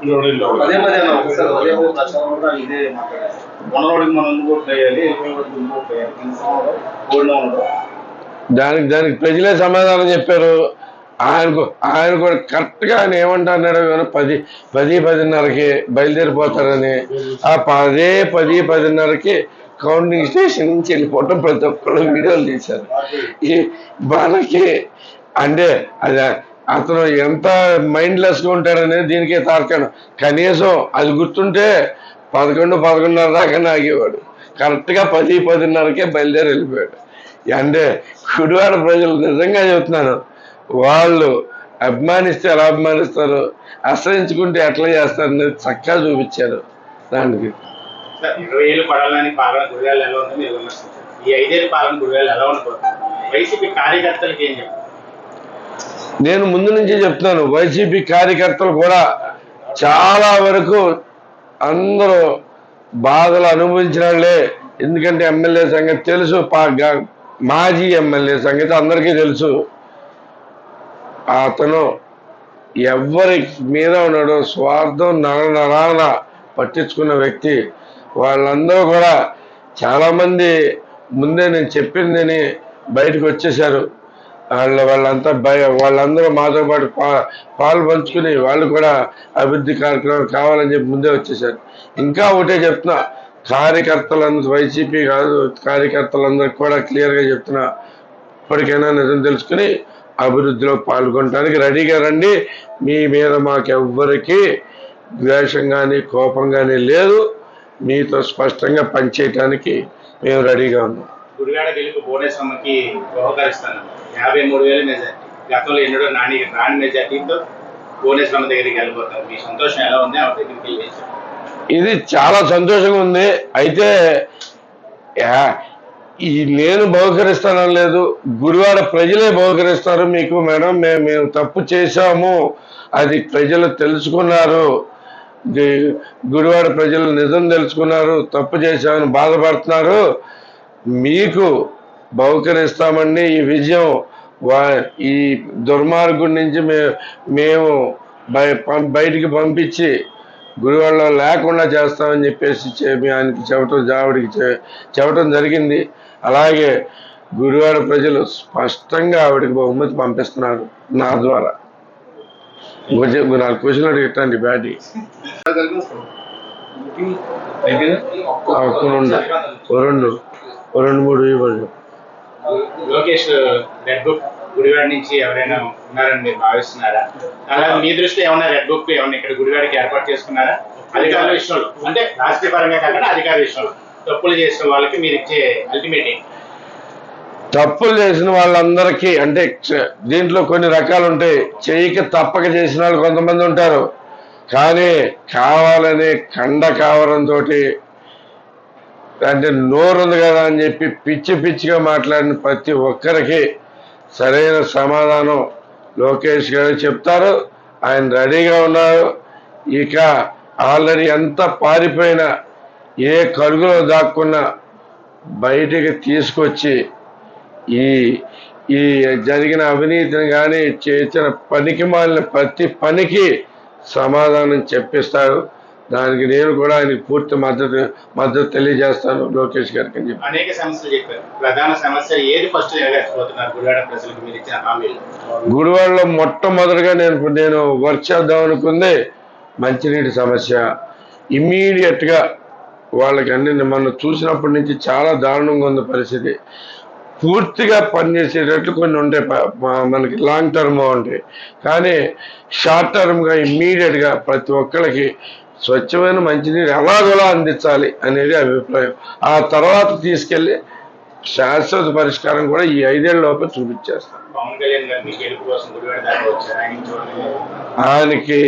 పదే పదే అన్న ఒకసారి అదే ఒక ప్రచారం కూడా ఇదే మాట్లాడారు. మనవాడికి మనం ఎందుకు ఓట్లు వేయాలి? ఎదురువాడికి ఎందుకు ఓట్లు వేయాలి? కనీసం ఓడినా ఉండవు దానికి దానికి ప్రజలే సమాధానం చెప్పారు. ఆయనకు ఆయన కూడా కరెక్ట్గా ఆయన ఏమంటున్నాడు కానీ పది పది పదిన్నరకి బయలుదేరిపోతారని. ఆ పదే పది పదిన్నరకి కౌంటింగ్ స్టేషన్ నుంచి వెళ్ళిపోవటం ప్రతి ఒక్కరు వీడియోలు తీశారు. ఈ మనకి అంటే అది అతను ఎంత మైండ్లెస్గా ఉంటాడనేది దీనికే తార్కాను కనీసం అది గుర్తుంటే పదకొండు పదకొండున్నర దాకా నాగేవాడు. కరెక్ట్గా పది పదిన్నరకే బయలుదేరి వెళ్ళిపోయాడు. అంటే కుడివాడ ప్రజలు నిజంగా చెబుతున్నాను వాళ్ళు అభిమానిస్తే ఎలా అభిమానిస్తారు ఆశ్రయించుకుంటే ఎట్లా చేస్తారు అనేది చక్కగా చూపించారు దానికి. ఇరవై ఏళ్ళు పడాలని పాలన గుడివేలు ఎలా ఉందో మీరు ఈ ఐదేళ్ళు పాలన ఎలా ఉండబోతుంది? వైసీపీ కార్యకర్తలకు ఏం చెప్తారు? నేను ముందు నుంచి చెప్తున్నాను వైసీపీ కార్యకర్తలు కూడా చాలా వరకు అందరూ బాధలు అనుభవించిన వాళ్ళే. ఎందుకంటే ఎమ్మెల్యే సంగతి తెలుసు మాజీ ఎమ్మెల్యే సంగతి అందరికీ తెలుసు. అతను ఎవరి మీద ఉన్నాడో స్వార్థం నర నరాన పట్టించుకున్న వ్యక్తి. వాళ్ళందరూ కూడా చాలామంది ముందే నేను చెప్పిందని బయటకు వచ్చేశారు. వాళ్ళ వాళ్ళంతా భయ వాళ్ళందరూ మాతో పాటు పా పాలు పంచుకుని వాళ్ళు కూడా అభివృద్ధి కార్యక్రమం కావాలని చెప్పి ముందే వచ్చేసారు. ఇంకా ఒకటే చెప్తున్నా కార్యకర్తలందరూ వైసీపీ కాదు కార్యకర్తలందరికీ కూడా క్లియర్గా చెప్తున్నా ఇప్పటికైనా నిజం తెలుసుకుని అభివృద్ధిలో పాల్గొనడానికి రెడీగా రండి. మీ మీద మాకెవ్వరికి ద్వేషం కానీ కోపం కానీ లేదు. మీతో స్పష్టంగా పనిచేయటానికి మేము రెడీగా ఉన్నాం. గుడివాడ గెలుపు భువనేశ్వరమ్మకి బహుకరిస్తాను యాభై మూడు వేల మెజార్టీ. గతంలో ఎన్నడో నాని రాని మెజార్టీతో భువనేశ్వరం దగ్గరికి వెళ్ళిపోతారు. మీ సంతోషం ఎలా ఉంది? ఆవిడ దగ్గరికి వెళ్ళి ఇది చాలా సంతోషంగా ఉంది. అయితే యా- ఈ నేను బహుకరిస్తానని లేదు. గురువాడ ప్రజలే బహుకరిస్తారు మీకు మేడం. మేము మేము తప్పు చేశాము. అది ప్రజలు తెలుసుకున్నారు. ది- గుడివాడ ప్రజలు నిజం తెలుసుకున్నారు. తప్పు చేశామని బాధపడుతున్నారు. మీకు బహుకరిస్తామండి. ఈ విజయం వా ఈ దుర్మార్గుడి నుంచి మే మేము బయటికి పంపించి గుడివాడలో లేకుండా చేస్తామని చెప్పేసి ఆయనకి చెప్పటం జావిడికి చెప్పటం జరిగింది. అలాగే గుడివాడ ప్రజలు స్పష్టంగా ఆవిడకి బహుమతి పంపిస్తున్నారు నా ద్వారా. కొంచెం నాకు క్వశ్చన్ అడిగిట్టండి బ్యాటి రెండు. రెండు మూడు ఇవ్వండి. లోకేష్ రెడ్ బుక్ గుడివాడ నుంచి ఎవరైనా ఉన్నారని మీరు భావిస్తున్నారా? అలాగే మీ దృష్టిలో ఏమన్నా రెడ్ బుక్ ఏమన్నా ఇక్కడ గుడివాడకి ఏర్పాటు చేసుకున్నారా? అధికారుల విషయంలో అంటే రాజకీయ పరంగా కాకుండా అధికార విషయంలో తప్పులు చేసిన వాళ్ళకి మీరు ఇచ్చే అల్టిమేట్ తప్పులు చేసిన వాళ్ళందరికీ అంటే దీంట్లో కొన్ని రకాలు ఉంటాయి. చేయక తప్పక చేసిన వాళ్ళు కొంతమంది ఉంటారు. కానీ కావాలని కండ కావడంతో అంటే నోరు ఉంది కదా అని చెప్పి పిచ్చి పిచ్చిగా మాట్లాడిన ప్రతి ఒక్కరికి సరైన సమాధానం లోకేష్ గారు చెప్తారు. ఆయన రెడీగా ఉన్నారు. ఇక ఆల్రెడీ ఎంత పారిపోయినా ఏ కడుగులో దాక్కున్నా బయటికి తీసుకొచ్చి ఈ ఈ జరిగిన అవినీతిని కానీ చేసిన పనికి మాలిన ప్రతి పనికి సమాధానం చెప్పిస్తారు. దానికి నేను కూడా ఆయనకి పూర్తి మద్దతు మద్దతు తెలియజేస్తాను లోకేష్ గారికి అని చెప్పి. అనేక సమస్యలు చెప్పారు. ప్రధాన సమస్య ఏది ఫస్ట్ నెరవేర్చబోతున్నారు గుడివాడ ప్రజలకు మీరు ఇచ్చిన హామీలు? గుడివాడలో మొట్టమొదటిగా నేను నేను వర్క్ చేద్దాం అనుకుంది మంచినీటి సమస్య. ఇమ్మీడియట్గా వాళ్ళకి అన్ని మనం చూసినప్పటి నుంచి చాలా దారుణంగా ఉంది పరిస్థితి. పూర్తిగా పనిచేసేటట్లు కొన్ని ఉంటాయి మనకి లాంగ్ టర్మ్ ఉంటాయి. కానీ షార్ట్ టర్మ్గా ఇమ్మీడియట్గా ప్రతి ఒక్కరికి స్వచ్ఛమైన మంచినీరు ఎలాగోలా అందించాలి అనేది అభిప్రాయం. ఆ తర్వాత తీసుకెళ్ళి శాశ్వత పరిష్కారం కూడా ఈ ఐదేళ్ళ లోపల చూపించేస్తాం. ఆయనకి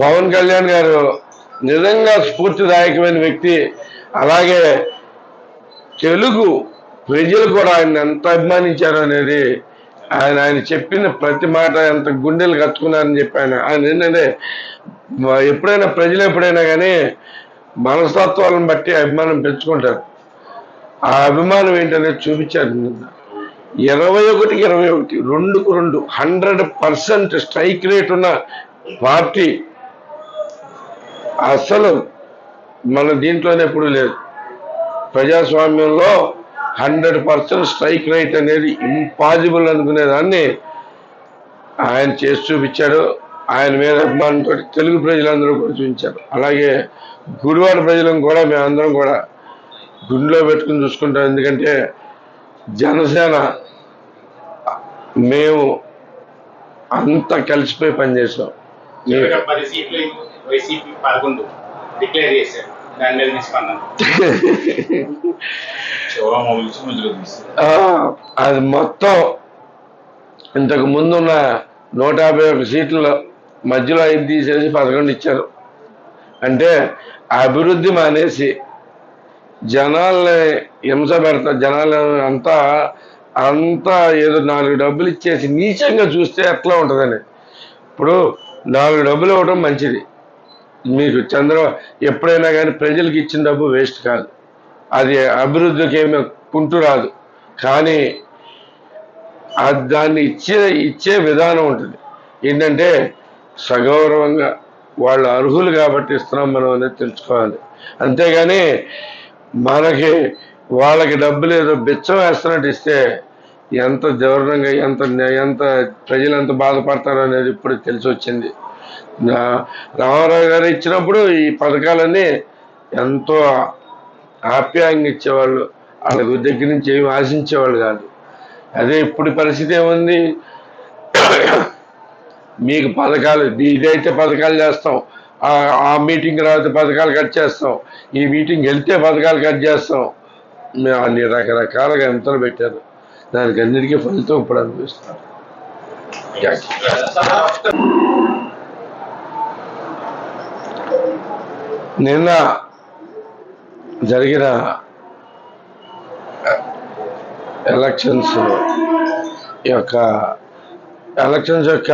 పవన్ కళ్యాణ్ గారు నిజంగా స్ఫూర్తిదాయకమైన వ్యక్తి. అలాగే తెలుగు ప్రజలు కూడా ఆయన ఎంత అభిమానించారు అనేది ఆయన ఆయన చెప్పిన ప్రతి మాట ఎంత గుండెలు కట్టుకున్నారని చెప్పాను ఆయన ఏంటంటే ఎప్పుడైనా ప్రజలు ఎప్పుడైనా కానీ మనస్తత్వాలను బట్టి అభిమానం పెంచుకుంటారు. ఆ అభిమానం ఏంటనేది చూపించారు ఇరవై ఒకటికి ఇరవై ఒకటి రెండుకు రెండు హండ్రెడ్ పర్సెంట్ స్ట్రైక్ రేట్ ఉన్న పార్టీ అసలు మన దీంట్లోనే ఎప్పుడు లేదు. ప్రజాస్వామ్యంలో హండ్రెడ్ పర్సెంట్ స్ట్రైక్ రైట్ అనేది ఇంపాసిబుల్ అనుకునేదాన్ని ఆయన చేసి చూపించాడు. ఆయన మీద అభిమానంతో తెలుగు ప్రజలందరూ కూడా చూపించారు. అలాగే గుడివాడ ప్రజలను కూడా మేమందరం కూడా గుండెలో పెట్టుకుని చూసుకుంటాం. ఎందుకంటే జనసేన మేము అంతా కలిసిపోయి పనిచేసాం. అది మొత్తం ఇంతకు ముందున్న నూట యాభై ఒక సీట్లు మధ్యలో ఐదు తీసేసి పదకొండు ఇచ్చారు. అంటే అభివృద్ధి మానేసి జనాల్ని హింస పెడతా జనాలు అంతా అంతా ఏదో నాలుగు డబ్బులు ఇచ్చేసి నీచంగా చూస్తే ఎట్లా ఉంటుందని. ఇప్పుడు నాలుగు డబ్బులు ఇవ్వడం మంచిది. మీకు చంద్ర ఎప్పుడైనా కానీ ప్రజలకు ఇచ్చిన డబ్బు వేస్ట్ కాదు. అది అభివృద్ధికి ఏమి కుంటు రాదు. కానీ దాన్ని ఇచ్చే ఇచ్చే విధానం ఉంటుంది. ఏంటంటే సగౌరవంగా వాళ్ళు అర్హులు కాబట్టి ఇస్తున్నాం మనం అనేది తెలుసుకోవాలి. అంతేగాని మనకి వాళ్ళకి డబ్బులు ఏదో బిచ్చం వేస్తున్నట్టు ఇస్తే ఎంత దారుణంగా ఎంత ఎంత ప్రజలు ఎంత బాధపడతారో అనేది ఇప్పుడు తెలిసి వచ్చింది. రామారావు గారు ఇచ్చినప్పుడు ఈ పథకాలన్నీ ఎంతో ఆప్యాయంగా ఇచ్చేవాళ్ళు వాళ్ళ దగ్గర నుంచి ఏమి ఆశించేవాళ్ళు కాదు. అదే ఇప్పుడు పరిస్థితి ఏముంది? మీకు పథకాలు ఇదైతే పథకాలు చేస్తాం ఆ- మీటింగ్ తర్వాత పథకాలు కట్ చేస్తాం ఈ మీటింగ్ వెళ్తే పథకాలు కట్ చేస్తాం. మేము అన్ని రకరకాలుగా ఎంతలు పెట్టారు. దానికి అన్నిటికీ ఫలితం ఇప్పుడు అనిపిస్తాం నిన్న జరిగిన ఎలక్షన్స్ యొక్క ఎలక్షన్స్ యొక్క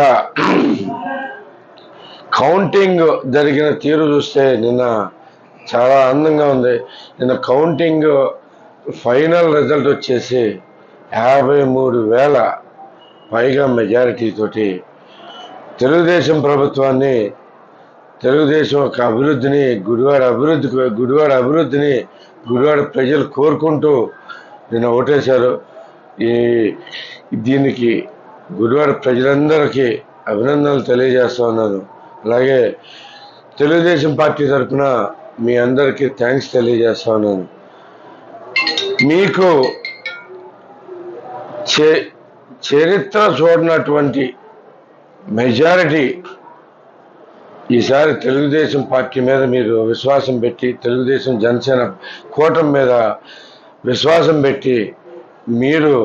కౌంటింగ్ జరిగిన తీరు చూస్తే నిన్న చాలా ఆనందంగా ఉంది. నిన్న కౌంటింగ్ ఫైనల్ రిజల్ట్ వచ్చేసి యాభై మూడు వేల పైగా మెజారిటీ తోటి తెలుగుదేశం ప్రభుత్వాన్ని తెలుగుదేశం యొక్క అభివృద్ధిని గుడివాడ అభివృద్ధి గుడివాడ అభివృద్ధిని గుడివాడ ప్రజలు కోరుకుంటూ నిన్న ఓటేశారు. ఈ దీనికి గుడివాడ ప్రజలందరికీ అభినందనలు తెలియజేస్తా ఉన్నాను. అలాగే తెలుగుదేశం పార్టీ తరఫున మీ అందరికీ థ్యాంక్స్ తెలియజేస్తా ఉన్నాను. మీకు చే చరిత్ర చూడనటువంటి మెజారిటీ ఈసారి తెలుగుదేశం పార్టీ మీద మీరు విశ్వాసం పెట్టి తెలుగుదేశం జనసేన కూటమి మీద విశ్వాసం పెట్టి మీరు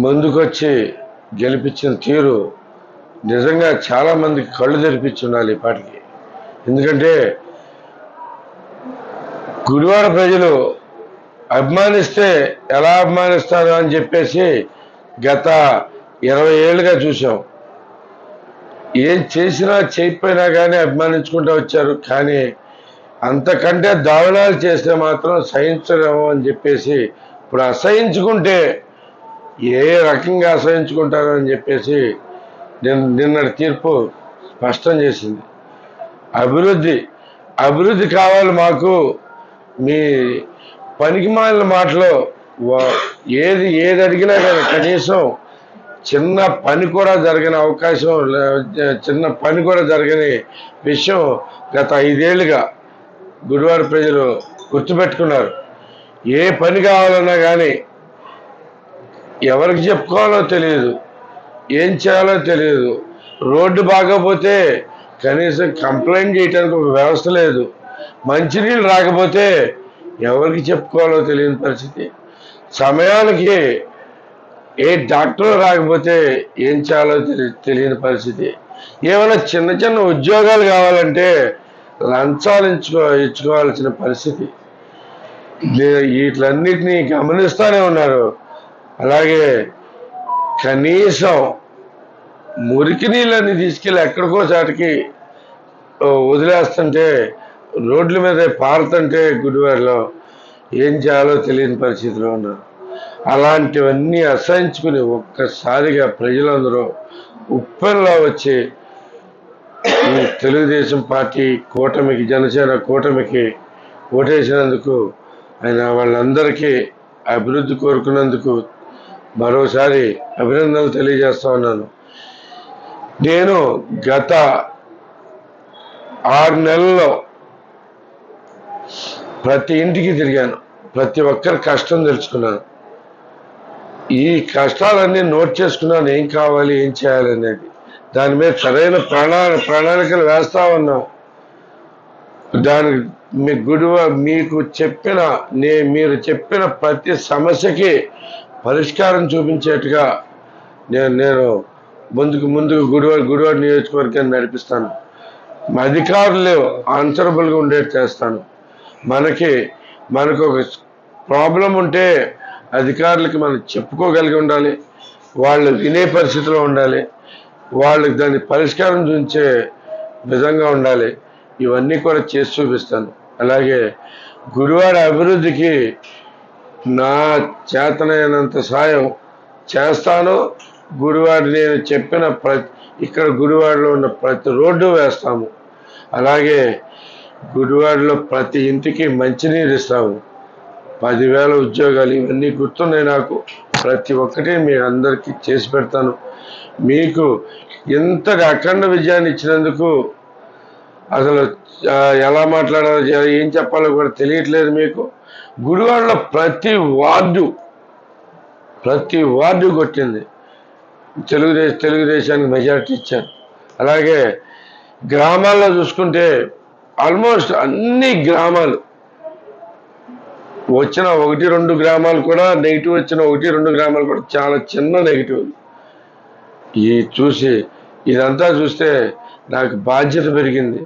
ముందుకొచ్చి గెలిపించిన తీరు నిజంగా చాలామందికి కళ్ళు తెరిపించి ఉండాలి ఈ పాటికి ఎందుకంటే గుడివాడ ప్రజలు అభిమానిస్తే ఎలా అభిమానిస్తారు అని చెప్పేసి గత ఇరవై ఏళ్ళుగా చూసాం ఏం చేసినా చేయకపోయినా కానీ అభిమానించుకుంటూ వచ్చారు. కానీ అంతకంటే దారుణాలు చేస్తే మాత్రం సహించలేము అని చెప్పేసి ఇప్పుడు అసహించుకుంటే ఏ రకంగా అసహించుకుంటారు అని చెప్పేసి నిన్న నిన్నటి తీర్పు స్పష్టం చేసింది. అభివృద్ధి అభివృద్ధి కావాలి మాకు మీ పనికిమాలిన మాటలో వా- ఏది ఏది అడిగినా కానీ కనీసం చిన్న పని కూడా జరగని అవకాశం లే- చిన్న పని కూడా జరగని విషయం గత ఐదేళ్ళుగా గుడివాడ ప్రజలు గుర్తుపెట్టుకున్నారు. ఏ పని కావాలన్నా కానీ ఎవరికి చెప్పుకోవాలో తెలియదు ఏం చేయాలో తెలియదు. రోడ్డు బాగపోతే కనీసం కంప్లైంట్ చేయడానికి ఒక వ్యవస్థ లేదు. మంచినీళ్ళు రాకపోతే ఎవరికి చెప్పుకోవాలో తెలియని పరిస్థితి. సమయానికి ఏ డాక్టర్ రాకపోతే ఏం చేయాలో తెలి తెలియని పరిస్థితి. ఏమైనా చిన్న చిన్న ఉద్యోగాలు కావాలంటే లంచాలు ఇచ్చుకో ఇచ్చుకోవాల్సిన పరిస్థితి. లే- వీటిలన్నిటినీ గమనిస్తూనే ఉన్నారు. అలాగే కనీసం మురికి నీళ్ళని తీసుకెళ్ళి ఎక్కడికో చాటికి వదిలేస్తుంటే రోడ్ల మీద పారుతుంటే గుడివారిలో ఏం చేయాలో తెలియని పరిస్థితిలో ఉన్నారు. అలాంటివన్నీ అసహించుకుని ఒక్కసారిగా ప్రజలందరూ ఉప్పెల్లా వచ్చి తెలుగుదేశం పార్టీ కూటమికి జనసేన కూటమికి ఓటేసినందుకు ఆయన వాళ్ళందరికీ అభివృద్ధి కోరుకున్నందుకు మరోసారి అభినందనలు తెలియజేస్తా ఉన్నాను. నేను గత ఆరు నెలల్లో ప్రతి ఇంటికి తిరిగాను. ప్రతి ఒక్కరి కష్టం తెలుసుకున్నాను. ఈ కష్టాలన్నీ నోట్ చేసుకున్నాను ఏం కావాలి ఏం చేయాలి అనేది. దాని మీద సరైన ప్రణా ప్రణాళికలు వేస్తా ఉన్నాం. దాని మీ గుడివ మీకు చెప్పిన నే మీరు చెప్పిన ప్రతి సమస్యకి పరిష్కారం చూపించేట్టుగా నేను నేను ముందుకు ముందుకు గుడివాడ గుడివాడ నియోజకవర్గాన్ని నడిపిస్తాను. మా అధికారులు ఆన్సరబుల్గా ఉండేది చేస్తాను. మనకి మనకు ఒక ప్రాబ్లం ఉంటే అధికారులకి మనం చెప్పుకోగలిగి ఉండాలి వాళ్ళు వినే పరిస్థితిలో ఉండాలి వాళ్ళకి దాన్ని పరిష్కారం చూపించే విధంగా ఉండాలి. ఇవన్నీ కూడా చేసి చూపిస్తాను. అలాగే గుడివాడ అభివృద్ధికి నా చేతనైనంత సాయం చేస్తాను. గురువాడు నేను చెప్పిన ప్రతి ఇక్కడ గుడివాడలో ఉన్న ప్రతి రోడ్డు వేస్తాము. అలాగే గుడివాడలో ప్రతి ఇంటికి మంచినీరు ఇస్తాము. పదివేల ఉద్యోగాలు ఇవన్నీ గుర్తున్నాయి నాకు. ప్రతి ఒక్కటి మీ అందరికీ చేసి పెడతాను. మీకు ఇంతటి అఖండ విజయాన్ని ఇచ్చినందుకు అసలు ఎలా మాట్లాడాలో ఏం చెప్పాలో కూడా తెలియట్లేదు మీకు. గుడివాడలో ప్రతి వార్డు ప్రతి వార్డు కొట్టింది. తెలుగుదేశం తెలుగుదేశానికి మెజారిటీ ఇచ్చారు. అలాగే గ్రామాల్లో చూసుకుంటే ఆల్మోస్ట్ అన్ని గ్రామాలు వచ్చిన ఒకటి రెండు గ్రామాలు కూడా నెగిటివ్ వచ్చిన ఒకటి రెండు గ్రామాలు కూడా చాలా చిన్న నెగిటివ్. ఈ చూసి ఇదంతా చూస్తే నాకు బాధ్యత పెరిగింది.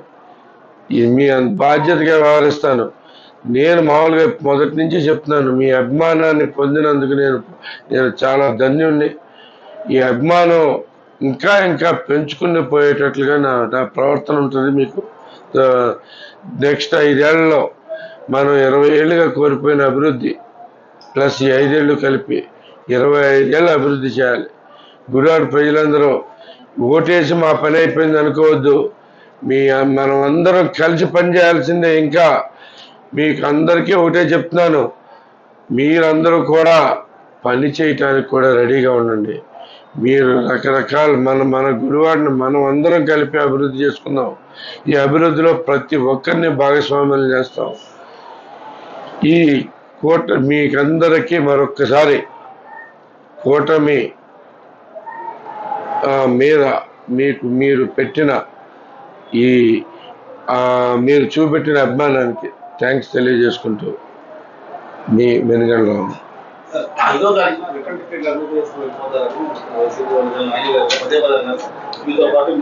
ఇది మీ బాధ్యతగా వ్యవహరిస్తాను. నేను మామూలుగా మొదటి నుంచి చెప్తున్నాను మీ అభిమానాన్ని పొందినందుకు నేను నేను చాలా ధన్యుణ్ణి. ఈ అభిమానం ఇంకా ఇంకా పెంచుకుని పోయేటట్లుగా నా నా ప్రవర్తన ఉంటుంది మీకు. నెక్స్ట్ ఐదేళ్ళలో మనం ఇరవై ఏళ్ళుగా కోల్పోయిన అభివృద్ధి ప్లస్ ఈ ఐదేళ్ళు కలిపి ఇరవై ఐదేళ్ళు అభివృద్ధి చేయాలి. గుడివాడ ప్రజలందరూ ఓటేసి మా పని అయిపోయింది అనుకోవద్దు. మీ మనం అందరం కలిసి పనిచేయాల్సిందే ఇంకా మీకు అందరికీ ఒకటే చెప్తున్నాను. మీరందరూ కూడా పని చేయటానికి కూడా రెడీగా ఉండండి. మీరు రకరకాల మన మన గురువాడిని మనం అందరం కలిపి అభివృద్ధి చేసుకుందాం. ఈ అభివృద్ధిలో ప్రతి ఒక్కరిని భాగస్వామ్యం చేస్తాం. ఈ కూట మీకందరికీ మరొక్కసారి కూటమి ఆ, మీద మీకు మీరు పెట్టిన ఈ ఆ, మీరు చూపెట్టిన అభిమానానికి థ్యాంక్స్ తెలియజేసుకుంటూ మీ. మీతో పాటు